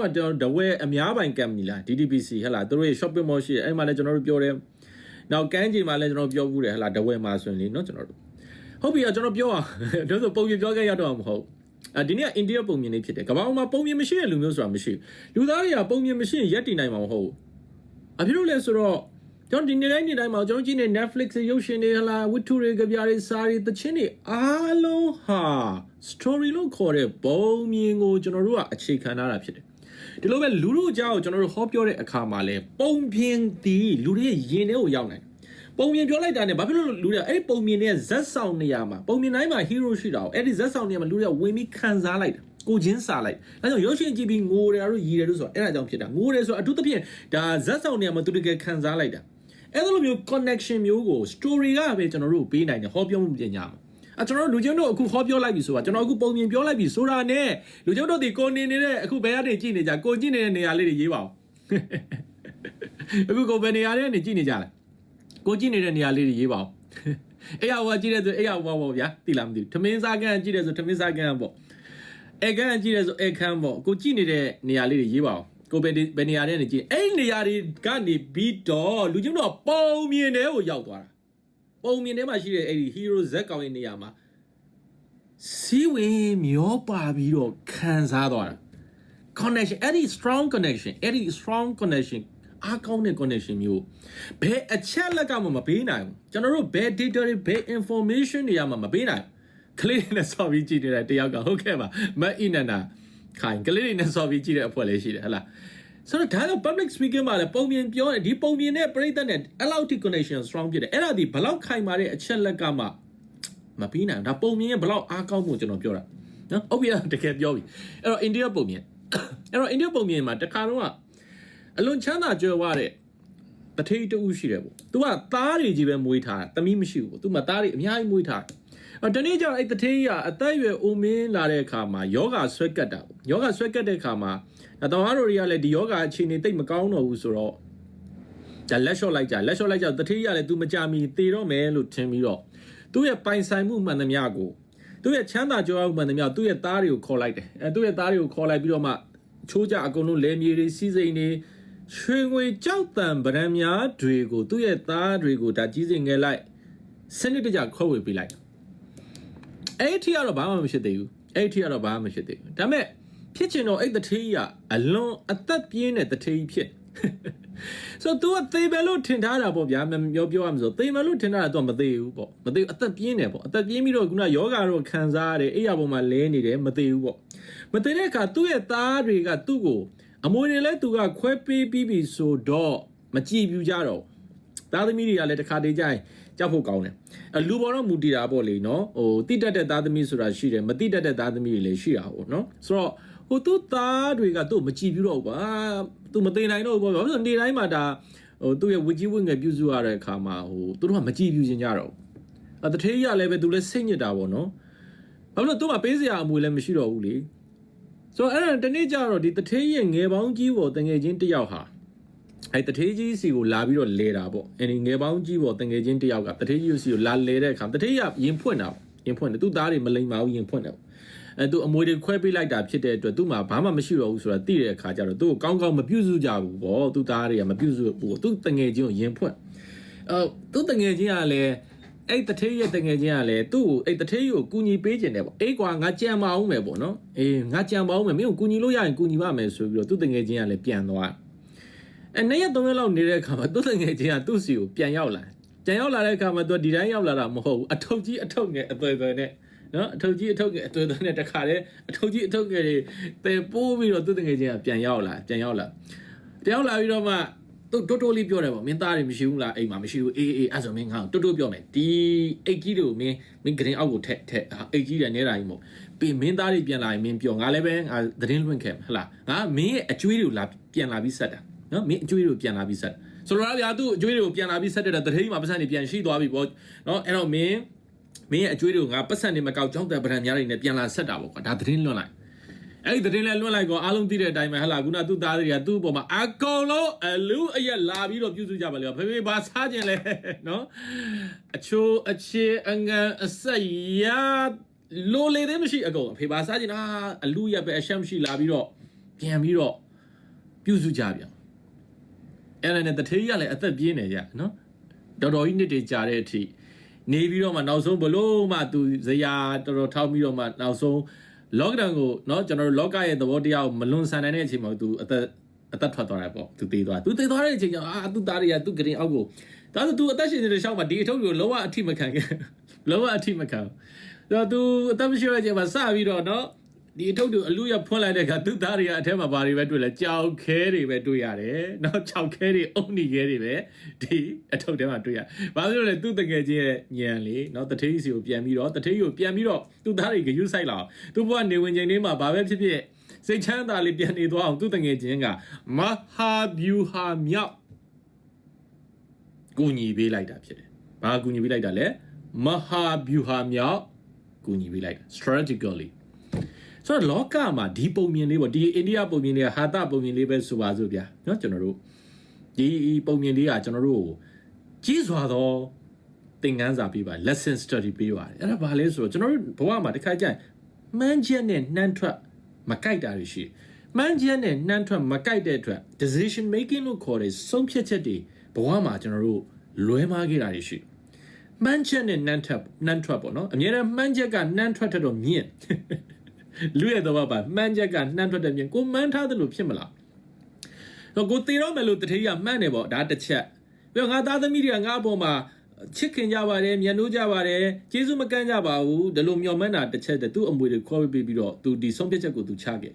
တို့ကကျွန်တော်ဒဝဲအများပိုင် company လား DDPC ဟဲ့လားသူတို့ရဲ့ shopping mall ရှိတယ်အဲ့မှာလည်းကျွန်တော်တို့ပြောတယ်နောက်ကန်းကြီးမှာလည်းကျွန်တော်ပြောဘူးတယ်ဟဲ့လားဒဝဲမှာဆိုရင်လေနော်ကျွန်တော်တို့ဟုတ်ပြီကျွန်တော်ပြောအောင်ဒါဆိုပုံပြပြောခဲ့ရတော့မဟုတ်အဲဒီနေ့ကအိန္ဒိယပုံမြင်လေးဖြစ်တယ်ကမ္ဘာမှာပုံမြင်မရှိတဲ့လူမျိုးဆိုတာမရှိဘူးလူသားတွေကပုံမြင်မရှိရင်ရက်တည်နိုင်မှာမဟုတ်ဘူးအဖြစ်လို့လဲဆိုတော့ကျွန်တော်ဒီနေ့တိုင်းနေ့တိုင်းမှာကျွန်တော်ကြည့်နေ Netflix ရုပ်ရှင်တွေဟလာဝတ္ထုတွေကြပြတွေစာတွေသချင်းတွေအားလုံးဟာ story လို့ခေါ်တဲ့ပုံမြင်ကိုကျွန်တော်တို့ကအခြေခံထားတာဖြစ်တယ် ဒီလိုပဲလူတို့အကြောင်းကိုကျွန်တော်တို့ဟောပြောတဲ့အခါမှာလဲပုံပြင်သည်လူတွေရဲ့ရင်ထဲကိုရောက်နိုင်ပုံမြင်ပြောလိုက်တာနဲ့ဘာဖြစ်လို့လူတွေကအဲ့ဒီပုံမြင်တဲ့ဇက်ဆောင်နေရာမှာပုံမြင်တိုင်းမှာ hero ရှိတာကိုအဲ့ဒီဇက်ဆောင်နေရာမှာလူတွေကဝင်ပြီးခံစားလိုက်တာကိုချင်းစာလိုက်ဒါကြောင့်ရုပ်ရှင်ကြည့်ပြီးငိုတယ်တို့ရီတယ်တို့ဆိုတော့အဲ့ဒါကြောင့်ဖြစ်တာငိုတယ်ဆိုတော့အထူးသဖြင့်ဒါဇက်ဆောင်နေရာမှာသူတကယ်ခံစားလိုက်တာအဲ့လိုမျိုး connection မျိုးကို story ကပဲကျွန်တော်တို့ပေးနိုင်တယ်ဟောပြောမှုပညာမှာ အကျွန်တော်တို့လူချင်းတို့အခုဟောပြောလိုက်ပြီဆိုတာကျွန်တော်အခုပုံမြင်ပြောလိုက်ပြီဆိုတာနဲ့လူချင်းတို့ဒီကိုနေနေတဲ့အခုဘယ်ကနေကြည့်နေကြကိုကြည့်နေတဲ့နေရာလေးတွေရေးပါဦးအခုကိုဘယ်နေရာလေးကနေကြည့်နေကြလဲကိုကြည့်နေတဲ့နေရာလေးတွေရေးပါဦးအဲ့ရဟောကြည့်တဲ့ဆိုအဲ့ရဟောပေါ့ဗျာသိလားမသိဘူးထမင်းစားကန်ကြည့်တဲ့ဆိုထမင်းစားကန်ပေါ့အဲကန်ကြည့်တဲ့ဆိုအဲခန်းပေါ့ကိုကြည့်နေတဲ့နေရာလေးတွေရေးပါဦးကိုဘယ်ဘယ်နေရာထဲနေကြည့်အဲ့နေရာတွေကနေပြီးတော့လူချင်းတို့ပုံမြင်တဲ့ကိုရောက်သွားတာ ပုံမြင်ထဲမှာရှိတဲ့အဲ့ဒီ hero z ကောင်ရဲ့နေရာမှာစီဝင်မျောပါပြီးတော့ခံစားသွားတာ connection အဲ့ဒီ strong connection အဲ့ဒီ strong connection အားကောင်းတဲ့ connection မျိုးဘယ်အချက်လက်ကမှမပေးနိုင်ဘူးကျွန်တော်တို့ဘယ် data တွေဘယ် information တွေရမှမပေးနိုင်ကလေးတွေနဲ့ဆော်ပြီးကြည့်နေတဲ့တယောက်ကဟုတ်ကဲ့ပါမအီနန္ဒာခိုင်ကလေးတွေနဲ့ဆော်ပြီးကြည့်တဲ့အဖွဲ့လေးရှိတယ်ဟဟလား ဆိုတော့ဒါတော့ public speaking မှာလည်းပုံမြင်ပြောတယ်ဒီပုံမြင်တဲ့ပရိသတ်နဲ့အဲ့လောက်ထိ connection strong ဖြစ်တယ်အဲ့ဒါဒီဘလောက်ခိုင်မာတဲ့အချက်လက်ကမှမပြီးနိုင်ဘူးဒါပုံမြင်ရဲ့ဘလောက်အားကောင်းမှုကျွန်တော်ပြောတာနော်ဟုတ်ပြီတကယ်ပြောပြီအဲ့တော့ India ပုံမြင်အဲ့တော့ India ပုံမြင်မှာတခါတော့အလွန်ချမ်းသာကြွယ်ဝတဲ့တထိတ်တူရှိတယ်ပေါ့။ तू ကသားတွေကြီးပဲမွေးထားတာ။တမီးမရှိဘူးပေါ့။ तू မှသားတွေအများကြီးမွေးထားတယ်။ အဲ့တနေ့ကျတော့အဲ့တထိတ်ကအသက်အရွယ်အိုမင်းလာတဲ့အခါမှာယောဂဆွဲကတ်တာပေါ့။ယောဂဆွဲကတ်တဲ့အခါမှာတော်တော်တို့တွေကလည်းဒီယောဂအခြေအနေတိတ်မကောင်းတော့ဘူးဆိုတော့ဒါလက်လျှော့လိုက်ကြလက်လျှော့လိုက်ကြတထိတ်ကလည်း तू မကြမီသေတော့မယ်လို့ထင်ပြီးတော့သူ့ရဲ့ပိုင်ဆိုင်မှုမှန်သမျှကိုသူ့ရဲ့ချမ်းသာကြွယ်ဝမှုမှန်သမျှသူ့ရဲ့သားတွေကိုခေါ်လိုက်တယ်။အဲသူ့ရဲ့သားတွေကိုခေါ်လိုက်ပြီးတော့မှချိုးကြအကုန်လုံးလဲမြေတွေစီးစိမ်တွေရွှေငွေကြောက်တံဗရံများတွေကိုသူ့ရဲ့သားတွေကိုဒါကြီးစင်ငယ်လိုက်စနစ်တကျခွဲဝေပေးလိုက် အဲ့ဒီကတော့ဘာမှမဖြစ်သေးဘူးအဲ့ဒီကတော့ဘာမှမဖြစ်သေးဘူးဒါပေမဲ့ဖြစ်ချင်တော့အဲ့တထေးကြီးကအလွန်အသက်ပြင်းတဲ့တထေးကြီးဖြစ်ဆိုတော့ तू ကသေပဲလို့ထင်ထားတာပေါ့ဗျာပြောပြောရမလို့သေမယ်လို့ထင်ထားတာ तू မသေးဘူးပေါ့မသေးဘူးအသက်ပြင်းတယ်ပေါ့အသက်ပြင်းပြီးတော့ခုနယောဂါတော့ခံစားရတယ်အိယာပေါ်မှာလဲနေတယ်မသေးဘူးပေါ့မသေးတဲ့အခါသူ့ရဲ့သားတွေကသူ့ကိုအမွေတွေလည်းသူကခွဲပေးပြီးပြီဆိုတော့မကြည်ပြူကြတော့ သားသမီးတွေကလည်းတခါတည်းကြရင်ကြောက်ဖို့ကောင်းတယ်အလူပေါ်တော့မူတည်တာပေါ့လေနော်ဟိုတိတက်တဲ့သားသမီးဆိုတာရှိတယ်မတိတက်တဲ့သားသမီးတွေလည်းရှိတာပေါ့နော်ဆိုတော့ဟိုသူ့သားတွေကသူ့မကြည်ပြူတော့ဘူးပါသူမသိနိုင်တော့ဘူးပေါ့ဘာလို့နေတိုင်းမှာဒါဟိုသူ့ရဲ့ဝကြီးဝငယ်ပြုစုရတဲ့အခါမှာဟိုသူတို့ကမကြည်ပြူခြင်းကြတော့အတထေးရလည်းပဲသူလည်းစိတ်ညစ်တာပေါ့နော်ဘာလို့သူ့မှာပေးစရာအမွေလည်းမရှိတော့ဘူးလေဆိုတော့အဲ့ဒါတနေ့ကျတော့ဒီတထေးရဲ့ငယ်ပေါင်းကြီးပေါ်တငယ်ချင်းတယောက်ဟာ အဲ့တထေးကြီးစီကိုလာပြီးတော့လဲတာပေါ့အဲ့ဒီငယ်ပေါင်းကြီးပေါ်တငယ်ချင်းတယောက်ကတထေးကြီးစီကိုလာလဲတဲ့အခါတထေးရရင်ဖွင့်တာရင်ဖွင့်တယ်သူ့သားတွေမလိမ္မာဘူးရင်ဖွင့်တယ်အဲသူအမွေတွေခွဲပေးလိုက်တာဖြစ်တဲ့အတွက်သူ့မှာဘာမှမရှိတော့ဘူးဆိုတာသိတဲ့အခါကျတော့သူ့ကိုကောင်းကောင်းမပြုစုကြဘူးပေါ့သူ့သားတွေကမပြုစုဘူးသူ့တငယ်ချင်းကိုရင်ဖွင့်အဲသူ့တငယ်ချင်းကလည်းအဲ့တထေးရဲ့တငယ်ချင်းကလည်းသူ့ကိုအဲ့တထေးကိုကူညီပေးခြင်းတယ်ပေါ့အေးကွာငါကြံမအောင်မယ်ပေါ့နော်အေးငါကြံမအောင်မယ်မင်းကိုကူညီလို့ရရင်ကူညီပါမယ်ဆိုပြီးတော့သူ့တငယ်ချင်းကလည်းပြန်သွား အဲနှစ်ရက်သုံးရက်လောက်နေတဲ့အခါမှာသူ့တငယ်ချင်းကသူ့စီကိုပြန်ရောက်လာပြန်ရောက်လာတဲ့အခါမှာသူဒီတိုင်းရောက်လာတာမဟုတ်ဘူးအထုပ်ကြီးအထုပ်ငယ်အသွယ်သွယ်နဲ့နော်အထုပ်ကြီးအထုပ်ငယ်အသွယ်သွယ်နဲ့တခါတည်းအထုပ်ကြီးအထုပ်ငယ်တွေတဲပိုးပြီးတော့သူ့တငယ်ချင်းကပြန်ရောက်လာပြန်ရောက်လာပြန်ရောက်လာပြီးတော့မှသူတိုးတိုးလေးပြောတယ်ပေါ့မင်းသားတွေမရှိဘူးလားအိမ်မှာမရှိဘူးအေးအေးအဲ့ဆိုမင်းငါ့ကိုတိုးတိုးပြောမယ်ဒီအိတ်ကြီးတွေကိုမင်းမင်းဂရင်အောက်ကိုထက်ထက်အိတ်ကြီးတွေနေတာကြီးမို့ပြီးမင်းသားတွေပြန်လာရင်မင်းပြောငါလည်းပဲငါသတင်းလွှင့်ခဲ့မှာဟလားငါမင်းရဲ့အကျွေးတွေကိုလာပြန်လာပြီးဆက်တာ နော်မင်းအကျွေးတွေကိုပြန်လာပြီးဆက်ဆိုတော့ဗျာသူ့အကျွေးတွေကိုပြန်လာပြီးဆက်တဲ့တတိယမှာပတ်စံတွေပြန်ရှိသွားပြီပေါ့နော်အဲ့တော့မင်းမင်းရဲ့အကျွေးတွေကိုငါပတ်စံတွေမကောက်ကြောင်းတဲ့ဗရန်များတွေနဲ့ပြန်လာဆက်တာပေါ့ကွာဒါသတင်းလွှင့်လိုက်အဲ့ဒီသတင်းလဲလွှင့်လိုက်ကောအားလုံးသိတဲ့အတိုင်းပဲဟလာခုနသူ့သားတွေကသူ့ပေါ်မှာအကုန်လုံးအလူအရက်လာပြီးတော့ပြုစုကြပါလေဖေဖေဘာစားခြင်းလဲနော်အချိုးအချေအငန်အဆက်ရလိုလေသေးမရှိအကုန်ဖေဘာစားခြင်းဟာအလူရက်ပဲအရှက်မရှိလာပြီးတော့ပြန်ပြီးတော့ပြုစုကြပြန် အဲ့ဒါနဲ့တထေးကြီးကလည်းအသက်ပြင်းနေကြနော်တော်တော်ကြီးနှစ်တွေကြာတဲ့အထိနေပြီးတော့မှနောက်ဆုံးဘလို့မှသူဇရာတော်တော်ထောက်ပြီးတော့မှနောက်ဆုံး lockdown ကိုเนาะကျွန်တော်တို့ lock ရဲ့သဘောတရားကိုမလွန်ဆန်နိုင်တဲ့အချိန်မှာသူအသက်အသက်ထွက်သွားတယ်ပေါ့သူသေသွားသူသေသွားတဲ့အချိန်ကျတော့အာသူသားတွေကသူဂရင်အောက်ကိုဒါဆိုသူအသက်ရှင်နေတဲ့ရှောက်မှာဒီအထုပ်ကိုလောကအထိမခံခဲ့လောကအထိမခံတော့သူအသက်မရှိတဲ့အချိန်မှာစပြီးတော့เนาะ ဒီအထုပ်တွေအလူရဖွင့်လိုက်တဲ့အခါသူသားတွေကအထက်မှာဘာတွေပဲတွေ့လဲကြောက်ခဲတွေပဲတွေ့ရတယ်။နောက်ကြောက်ခဲတွေအုံနေခဲတွေပဲဒီအထုပ်ထဲမှာတွေ့ရ။ဘာလို့လဲသူတကယ်ချင်းရဲ့ညံလေ။နောက်တထေးစီကိုပြန်ပြီးတော့တထေးကိုပြန်ပြီးတော့သူသားတွေကယူဆိုင်လာအောင်။သူဘဝနေဝင်ချိန်လေးမှာဘာပဲဖြစ်ဖြစ်စိတ်ချမ်းသာလေးပြန်နေသွားအောင်သူတကယ်ချင်းကမဟာဗျူဟာမြောက်ကူညီပေးလိုက်တာဖြစ်တယ်။ဘာကူညီပေးလိုက်တာလဲ။မဟာဗျူဟာမြောက်ကူညီပေးလိုက်တာ strategically ဆိုတော့လောကမှာဒီပုံမြင်လေးပေါ့ဒီအိန္ဒိယပုံမြင်လေးကဟာတပုံမြင်လေးပဲဆိုပါစို့ဗျာเนาะကျွန်တော်တို့ဒီပုံမြင်လေးကကျွန်တော်တို့ကြီးစွာသောသင်ခန်းစာပေးပါ lesson study ပေးပါတယ်အဲ့ဒါဘာလဲဆိုတော့ကျွန်တော်တို့ဘဝမှာတစ်ခါကျရင်မှန်းချက်နဲ့နှမ်းထွက်မကြိုက်တာတွေရှိမှန်းချက်နဲ့နှမ်းထွက်မကြိုက်တဲ့အတွက် decision making လို့ခေါ်တဲ့ဆုံးဖြတ်ချက်တွေဘဝမှာကျွန်တော်တို့လွဲမှားခဲ့တာတွေရှိမှန်းချက်နဲ့နှမ်းထွက်နှမ်းထွက်ပေါ့နော်အများနဲ့မှန်းချက်ကနှမ်းထွက်တဲ့တော့မြင့် လူရဲ့တော့ပါမှန်းချက်ကနှမ်းထွက်တဲ့မြင်ကိုမှန်းထားတယ်လို့ဖြစ်မလားတော့ကိုတေတော့မယ်လို့တထေးကမှန်းနေပေါ့ဒါတစ်ချက်ပြီးတော့ငါသားသမီးတွေကငါအပေါ်မှာချစ်ခင်ကြပါတယ်မြန်လို့ကြပါတယ်ကျေးဇူးမကမ်းကြပါဘူးဒီလိုမျော်မှန်းတာတစ်ချက်တည်းသူ့အမွေတွေခေါ်ပြီးပြီးတော့သူဒီဆုံးဖြတ်ချက်ကိုသူချခဲ့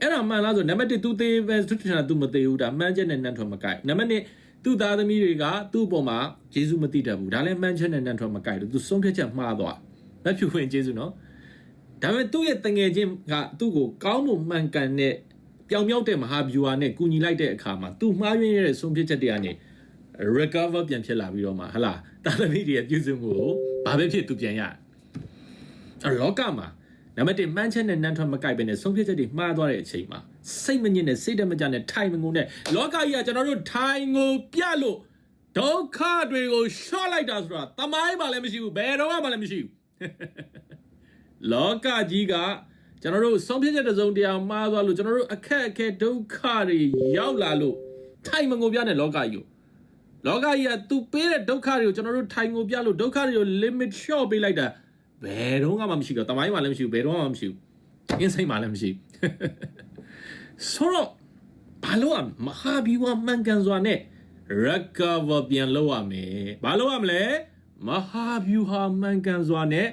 အဲ့ဒါမှန်လားဆိုနံပါတ်1 तू သေးပဲသူထင်တာ तू မသေးဘူးဒါမှန်းချက်နဲ့နှမ်းထွက်မကိုက်နံပါတ်2သူ့သားသမီးတွေကသူ့အပေါ်မှာကျေးဇူးမသိတတ်ဘူးဒါလည်းမှန်းချက်နဲ့နှမ်းထွက်မကိုက်လို့သူဆုံးဖြတ်ချက်မှားသွားလက်ဖြူဝင်ကျေးဇူးနော် ဒါပေမဲ့သူ့ရဲ့တငယ်ချင်းကသူ့ကိုကောင်းမှုမှန်ကန်တဲ့ပြောင်မြောက်တဲ့မဟာဗျူဟာနဲ့ကူညီလိုက်တဲ့အခါမှာသူ့မှားယွင်းရတဲ့ဆုံးဖြတ်ချက်တွေကနေ recover ပြန်ဖြစ်လာပြီးတော့မှဟလာတာသမီတွေရဲ့ပြုစုမှုကိုဘာပဲဖြစ်သူပြန်ရအဲ့လောကမှာနံပါတ်1မှန်းချက်နဲ့နန်းထွက်မကိုက်ပဲနဲ့ဆုံးဖြတ်ချက်တွေမှားသွားတဲ့အချိန်မှာစိတ်မညစ်နဲ့စိတ်တမကြနဲ့ထိုင်မငုံနဲ့လောကကြီးကကျွန်တော်တို့ထိုင်ငုံပြလို့ဒုက္ခတွေကိုရှော့လိုက်တာဆိုတာတမိုင်းမှလည်းမရှိဘူးဘယ်တော့မှလည်းမရှိဘူး လောကကြီးကကျွန်တော်တို့ဆုံးဖြတ်ချက်တစ်စုံတရာမှားသွားလို့ကျွန်တော်တို့အခက်အခဲဒုက္ခတွေရောက်လာလို့ထိုင်မငုံပြတဲ့လောကကြီးကိုလောကကြီးကသူပေးတဲ့ဒုက္ခတွေကိုကျွန်တော်တို့ထိုင်ငုံပြလို့ဒုက္ခတွေကို limit short ပေးလိုက်တာဘယ်တော့မှမရှိတော့တမိုင်းမှလည်းမရှိဘူးဘယ်တော့မှမရှိဘူးအင်းစိတ်မှလည်းမရှိဘူးဆိုတော့ဘာလို့อ่ะမဟာဘီဝမှန်ကန်စွာနဲ့ recover ပြန်လုပ်ရမယ်ဘာလုပ်ရမလဲမဟာဗျူဟာမှန်ကန်စွာနဲ့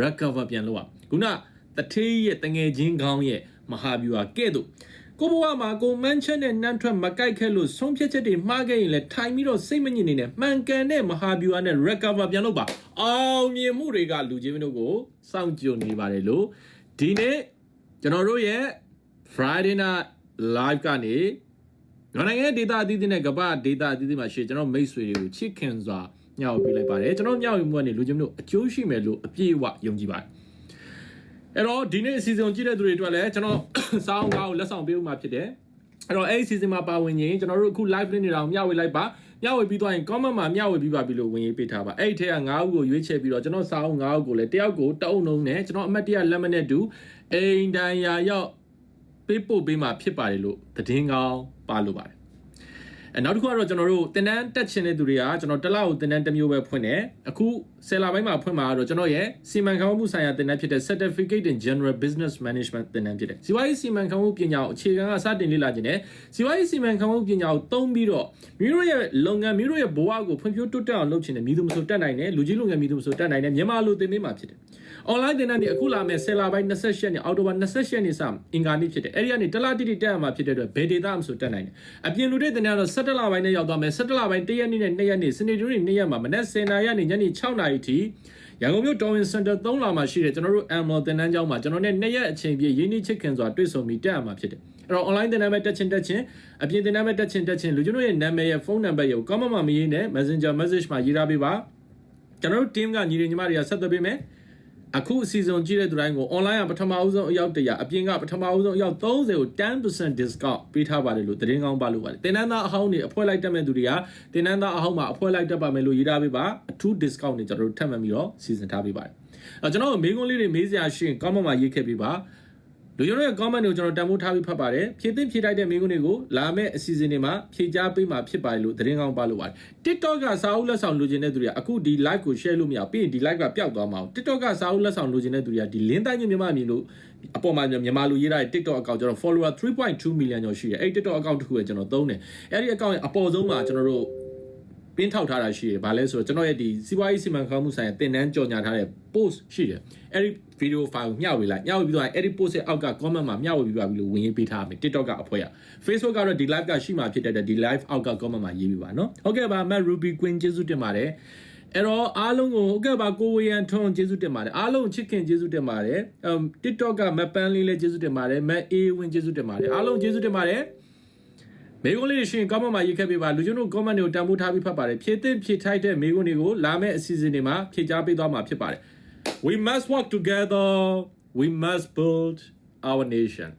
recover ပြန်လုပ်ရခုနတထေးရဲ့တငယ်ချင်းကောင်းရဲ့မဟာဗျူဟာကဲ့သို့ကိုဘဝမှာကိုမန်းချက်နဲ့နန်းထွက်မကြိုက်ခဲ့လို့ဆုံးဖြတ်ချက်တွေမှားခဲ့ရင်လည်းထိုင်ပြီးတော့စိတ်မညစ်နေနဲ့မှန်ကန်တဲ့မဟာဗျူဟာနဲ့ recover ပြန်လုပ်ပါအောင်မြင်မှုတွေကလူချင်းတို့ကိုစောင့်ကြိုနေပါတယ်လို့ဒီနေ့ကျွန်တော်တို့ရဲ့ Friday night live ကနေမြန်မာနိုင်ငံဒေတာအသီးသီးနဲ့ကမ္ဘာဒေတာအသီးသီးမှာရှိကျွန်တော်မိတ်ဆွေတွေကိုချစ်ခင်စွာ ညှောက်ပေးလိုက်ပါတယ်ကျွန်တော်ညှောက်ယူမှုကနေလူချင်းတို့အကျိုးရှိမယ်လို့အပြည့်အဝယုံကြည်ပါတယ်အဲ့တော့ဒီနေ့အစီအစဉ်ကြည့်တဲ့သူတွေအတွက်လည်းကျွန်တော်စောင်းကားကိုလက်ဆောင်ပေးဦးမှာဖြစ်တယ်အဲ့တော့အဲ့ဒီ season မှာပါဝင်ရင်ကျွန်တော်တို့အခု live လေးနေတာကိုမျှဝေလိုက်ပါမျှဝေပြီးသွားရင် comment မှာမျှဝေပြီးပါပြီလို့ဝင်ရေးပေးထားပါအဲ့ဒီထက်က9ဦးကိုရွေးချယ်ပြီးတော့ကျွန်တော်စောင်း9ဦးကိုလည်းတယောက်ကိုတအုံလုံးနဲ့ကျွန်တော်အမတ်တရလက်မနဲ့တူအိမ်တန်ရာရောက်ပေးပို့ပေးမှာဖြစ်ပါတယ်လို့သတင်းကောင်းပါလို့ပါတယ်အဲ နောက်တစ်ခုကတော့ကျွန်တော်တို့တင်တန်းတက်ချင်တဲ့သူတွေကကျွန်တော်တစ်လောက်တင်တန်းတစ်မျိုးပဲဖွင့်တယ်အခုဆယ်လပိုင်းမှာဖွင့်မှာတော့ကျွန်တော်ရဲ့စီမံခန့်ခွဲမှုဆိုင်ရာတင်တန်းဖြစ်တဲ့ Certificate in General Business Management တင်တန်းဖြစ်တယ်စီဝါရေးစီမံခန့်ခွဲမှုပညာကိုအခြေခံကစတင်လေ့လာခြင်းနဲ့စီဝါရေးစီမံခန့်ခွဲမှုပညာကိုသုံးပြီးတော့မိတို့ရဲ့လုပ်ငန်းမိတို့ရဲ့ဘဝကိုဖွံ့ဖြိုးတိုးတက်အောင်လုပ်ချင်တယ်မိသူမဆိုတက်နိုင်တယ်လူကြီးလုပ်ငန်းမိသူမဆိုတက်နိုင်တယ်မြန်မာလူတင်ပေးမှာဖြစ်တယ် online တင်တန်းဒီအခုလာမယ်ဆယ်လပိုင်း28ရက်နေ့အောက်တိုဘာ28ရက်နေ့စအင်္ဂါနေ့ဖြစ်တယ်အဲ့ဒီကနေတလတိတိတက်ရမှာဖြစ်တဲ့အတွက်ဘယ်ဒေတာမှမဆိုတက်နိုင်တယ်အပြင်လူတွေတင်တန်းတော့17လပိုင်းနဲ့ရောက်သွားမယ်17လပိုင်း1ရက်နေ့နဲ့2ရက်နေ့စနေနေ့2ရက်မှာမနက်10:00နာရီကနေညနေ6:00နာရီထိရန်ကုန်မြို့တော်ဝင်စင်တာ3လမှာရှိတဲ့ကျွန်တော်တို့ Amlo တင်တန်းကျောင်းမှာကျွန်တော်နဲ့2ရက်အချိန်ပြည့်ရင်းနှီးချစ်ခင်စွာတွေ့ဆုံပြီးတက်ရမှာဖြစ်တယ်အဲ့တော့ online တင်တန်းပဲတက်ချင်တက်ချင်အပြင်တင်တန်းပဲတက်ချင်တက်ချင်လူကျွန်တော်ရဲ့နာမည်ရဲ့ဖုန်းနံပါတ်ရဲ့ comment မှာမရေးနဲ့ Messenger message မှာရေးထားပေးပါကျွန်တော်တို့ team ကညီတွေညီမတွေကဆက်သွယ်ပေးမယ် အခုအစီအစဉ်ကြည့်တဲ့သူတိုင်းကို online ကပထမဦးဆုံးအယောက်100အပြင်ကပထမဦးဆုံးအယောက်30ကို10% discount ပေးထားပါတယ်လို့သတင်းကောင်းပါလို့ပါတယ်တင်နန်းသားအဟောင်းတွေအဖွဲလိုက်တက်မဲ့သူတွေကတင်နန်းသားအဟောင်းမှာအဖွဲလိုက်တက်ပါမယ်လို့ရေးထားပေးပါအထူး discount တွေကျွန်တော်တို့ထပ်မံပြီးတော့စီစဉ်ထားပေးပါတယ်အဲကျွန်တော်မေးခွန်းလေးတွေမေးစရာရှိရင် comment မှာရေးခဲ့ပေးပါ လူကျွန်တော်ရဲ့ comment တွေကိုကျွန်တော်တန်ဖိုးထားပြီးဖတ်ပါတယ်ဖြည့်သိမ့်ဖြည့်တိုက်တဲ့မိကုန်းတွေကိုလာမယ့်အစီအစဉ်တွေမှာဖြည့်ကြားပေးမှာဖြစ်ပါတယ်လို့သတင်းကောင်းပါလို့ပါတယ် TikTok ကစာအုပ်လက်ဆောင်လိုချင်တဲ့သူတွေကအခုဒီ live ကို share လို့မရဘူးပြီးရင်ဒီ live ကပျောက်သွားမှာအောင် TikTok ကစာအုပ်လက်ဆောင်လိုချင်တဲ့သူတွေကဒီ link တိုင်းမြင်မြင်လို့အပေါ်မှာမြန်မာလူရေးထားတဲ့ TikTok account ကျွန်တော် follower 3.2 million ကျော်ရှိတယ်အဲ့ဒီ TikTok account တစ်ခုပဲကျွန်တော်သုံးတယ်အဲ့ဒီ account ရဲ့အပေါ်ဆုံးမှာကျွန်တော်တို့ ပင်းထောက်ထားတာရှိတယ်။ဘာလဲဆိုတော့ကျွန်တော်ရဲ့ဒီစီးပွားရေးစီမံခန့်မှုဆိုင်ရာတင်နန်းကြော်ညာထားတဲ့ post ရှိတယ်။အဲ့ဒီ video file ကိုမျှဝေလိုက်။မျှဝေပြီးတော့အဲ့ဒီ post ရဲ့အောက်က comment မှာမျှဝေပြီးပါပြီလို့ဝင်ရေးပေးထားမယ်။ TikTok ကအဖွဲရ။ Facebook ကတော့ဒီ live ကရှိမှဖြစ်တဲ့အတွက်ဒီ live အောက်က comment မှာရေးပြပါနော်။ဟုတ်ကဲ့ပါ Matt Ruby Queen ကျေးဇူးတင်ပါတယ်။အဲ့တော့အားလုံးကိုဟုတ်ကဲ့ပါကိုဝေယံထွန်းကျေးဇူးတင်ပါတယ်အားလုံးချစ်ခင်ကျေးဇူးတင်ပါတယ်အမ် TikTok ကမပန်းလေးလည်းကျေးဇူးတင်ပါတယ်မအေးဝင်းကျေးဇူးတင်ပါတယ်အားလုံးကျေးဇူးတင်ပါတယ် မေကွန်လေးရှင် comment မှာရေးခဲ့ပေးပါလူကျွန်တော် comment တွေကိုတန်ဖိုးထားပြီးဖတ်ပါတယ်ဖြည့်သိမ့်ဖြည့်ထိုက်တဲ့မေကွန်တွေကိုလာမယ့်အစီအစဉ်တွေမှာဖြည့်ချပေးသွားမှာဖြစ်ပါတယ် we must work together we must build our nation